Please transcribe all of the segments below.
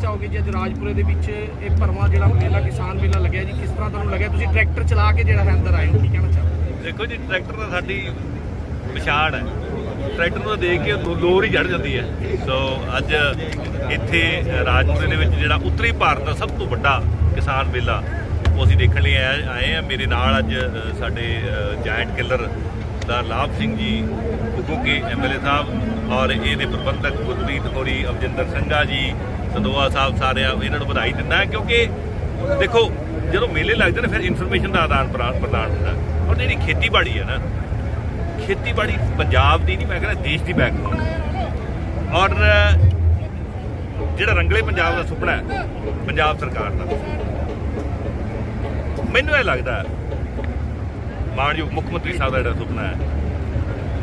ਚਾਹੋਗੇ ਜੀ ਅੱਜ ਰਾਜਪੁਰੇ ਦੇ ਵਿੱਚ ਇਹ ਭਰਵਾਂ ਜਿਹੜਾ ਮੇਲਾ ਕਿਸਾਨ ਮੇਲਾ ਲੱਗਿਆ ਜੀ? ਕਿਸ ਤਰ੍ਹਾਂ ਤੁਹਾਨੂੰ ਲੱਗਿਆ? ਤੁਸੀਂ ਟਰੈਕਟਰ ਚਲਾ ਕੇ ਜਿਹੜਾ ਹੈ ਅੰਦਰ ਆਏ ਹੋ ਕੀ ਕਹਿਣਾ ਚਾਹੋਗੇ? ਦੇਖੋ ਜੀ ਟਰੈਕਟਰ ਤਾਂ ਸਾਡੀ ਪਛਾਣ ਹੈ। ਟਰੈਕਟਰ ਨੂੰ ਦੇਖ ਕੇ ਲੋਰ ਹੀ ਚੜ ਜਾਂਦੀ ਹੈ। ਸੋ ਅੱਜ ਇੱਥੇ ਰਾਜਪੁਰੇ ਦੇ ਵਿੱਚ ਜਿਹੜਾ ਉੱਤਰੀ ਭਾਰਤ ਦਾ ਸਭ ਤੋਂ ਵੱਡਾ ਕਿਸਾਨ ਮੇਲਾ ਉਹ ਅਸੀਂ ਦੇਖਣ ਲਈ ਆਏ ਆਏ ਆ ਮੇਰੇ ਨਾਲ ਅੱਜ ਸਾਡੇ ਜਾਇੰਟ ਕਿਲਰ ਸਰਦਾਰ ਲਾਭ ਸਿੰਘ ਜੀ ਕੁੱਕੇ ਐਮਐਲਏ ਸਾਹਿਬ ਔਰ ਇਹਦੇ ਪ੍ਰਬੰਧਕ ਗੁਰਪ੍ਰੀਤ ਹੋਰੀ ਅਵਜਿੰਦਰ ਸੰਘਾ ਜੀ, ਸਦੋਆ ਸਾਹਿਬ ਸਾਰੇ ਇਹਨਾਂ ਨੂੰ ਵਧਾਈ ਦਿੰਦਾ ਕਿਉਂਕਿ ਦੇਖੋ, ਜਦੋਂ ਮੇਲੇ ਲੱਗਦੇ ਨੇ ਫਿਰ ਇਨਫੋਰਮੇਸ਼ਨ ਦਾ ਆਦਾਨ ਪ੍ਰਦਾਨ ਹੁੰਦਾ ਔਰ ਜਿਹੜੀ ਖੇਤੀਬਾੜੀ ਹੈ ਨਾ, ਖੇਤੀਬਾੜੀ ਪੰਜਾਬ ਦੀ ਨਹੀਂ, ਮੈਂ ਕਹਿੰਦਾ ਦੇਸ਼ ਦੀ ਬੈਕਬੋਨ ਔਰ ਜਿਹੜਾ ਰੰਗਲੇ ਪੰਜਾਬ ਦਾ ਸੁਪਨਾ ਹੈ, ਪੰਜਾਬ ਸਰਕਾਰ ਦਾ। ਮੈਨੂੰ ਇਹ ਲੱਗਦਾ ਮਾਨਯੋਗ ਮੁੱਖ ਮੰਤਰੀ ਸਾਹਿਬ ਦਾ ਜਿਹੜਾ ਸੁਪਨਾ ਹੈ,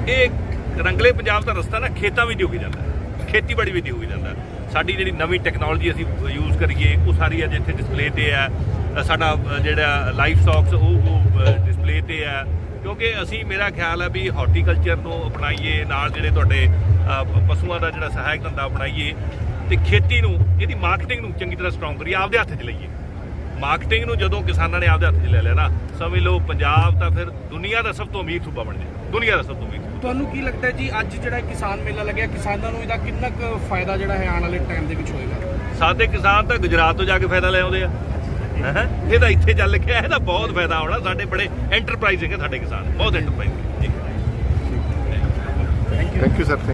ਇਹ ਰੰਗਲੇ ਪੰਜਾਬ ਦਾ ਰਸਤਾ ਨਾ ਖੇਤਾਂ ਵਿੱਚ ਹੋ ਜਾਂਦਾ ਹੈ, ਖੇਤੀਬਾੜੀ ਵਿੱਚ ਹੋ ਜਾਂਦਾ ਸਾਡੀ ਜਿਹੜੀ ਨਵੀਂ ਟੈਕਨੋਲੋਜੀ ਅਸੀਂ ਯੂਜ਼ ਕਰੀਏ, ਉਹ ਸਾਰੀ ਅੱਜ ਇੱਥੇ ਡਿਸਪਲੇ ਤੇ ਹੈ। ਸਾਡਾ ਜਿਹੜਾ ਲਾਈਫ ਸਟਾਕਸ ਉਹ ਡਿਸਪਲੇ ਤੇ ਹੈ। ਕਿਉਂਕਿ ਅਸੀਂ, ਮੇਰਾ ਖਿਆਲ ਹੈ ਵੀ ਹਾਰਟੀਕਲਚਰ ਨੂੰ ਅਪਣਾਈਏ, ਨਾਲ ਜਿਹੜੇ ਤੁਹਾਡੇ ਪਸ਼ੂਆਂ ਦਾ ਜਿਹੜਾ ਸਹਾਇਕ ਧੰਦਾ ਅਪਣਾਈਏ, ਤੇ ਖੇਤੀ ਨੂੰ, ਇਹਦੀ ਮਾਰਕੀਟਿੰਗ ਨੂੰ ਚੰਗੀ ਤਰ੍ਹਾਂ ਸਟਰੋਂਗ ਕਰੀਏ, ਆਪਦੇ ਹੱਥ 'ਚ ਲਈਏ। ਮਾਰਕੀਟਿੰਗ ਨੂੰ ਜਦੋਂ ਕਿਸਾਨਾਂ ਨੇ ਆਪਦੇ ਹੱਥ 'ਚ ਲੈ ਲਿਆ ਨਾ ਸਮਝ ਲਓ ਪੰਜਾਬ ਤਾਂ ਫਿਰ ਦੁਨੀਆ ਦਾ ਸਭ ਤੋਂ ਅਮੀਰ ਸੂਬਾ ਬਣ ਜਾਏ ਦੁਨੀਆ ਦਾ ਸਭ ਤੋਂ ਅਮੀਰ। ਤੁਹਾਨੂੰ ਕੀ ਲੱਗਦਾ ਹੈ ਜੀ ਅੱਜ ਜਿਹੜਾ ਕਿਸਾਨ ਮੇਲਾ ਲੱਗਿਆ ਕਿਸਾਨਾਂ ਨੂੰ ਇਹਦਾ ਕਿੰਨਾ ਕੁ ਫਾਇਦਾ ਜਿਹੜਾ ਹੈ ਆਉਣ ਵਾਲੇ ਟਾਈਮ ਦੇ ਵਿੱਚ ਹੋਏਗਾ? ਸਾਡੇ ਕਿਸਾਨ ਤਾਂ ਗੁਜਰਾਤ ਤੋਂ ਜਾ ਕੇ ਫਾਇਦਾ ਲੈ ਆਉਂਦੇ ਆ। ਹੈਂ? ਇਹ ਤਾਂ ਇੱਥੇ ਚੱਲ ਕੇ ਇਹਦਾ ਬਹੁਤ ਫਾਇਦਾ ਹੋਣਾ। ਸਾਡੇ ਬੜੇ ਐਂਟਰਪ੍ਰਾਈਜ਼ ਹੈਗੇ ਸਾਡੇ ਕਿਸਾਨ। ਬਹੁਤ ਐਂਟਰਪ੍ਰਾਈਜ਼ ਜੀ ਥੈਂਕ ਯੂ ਸਰ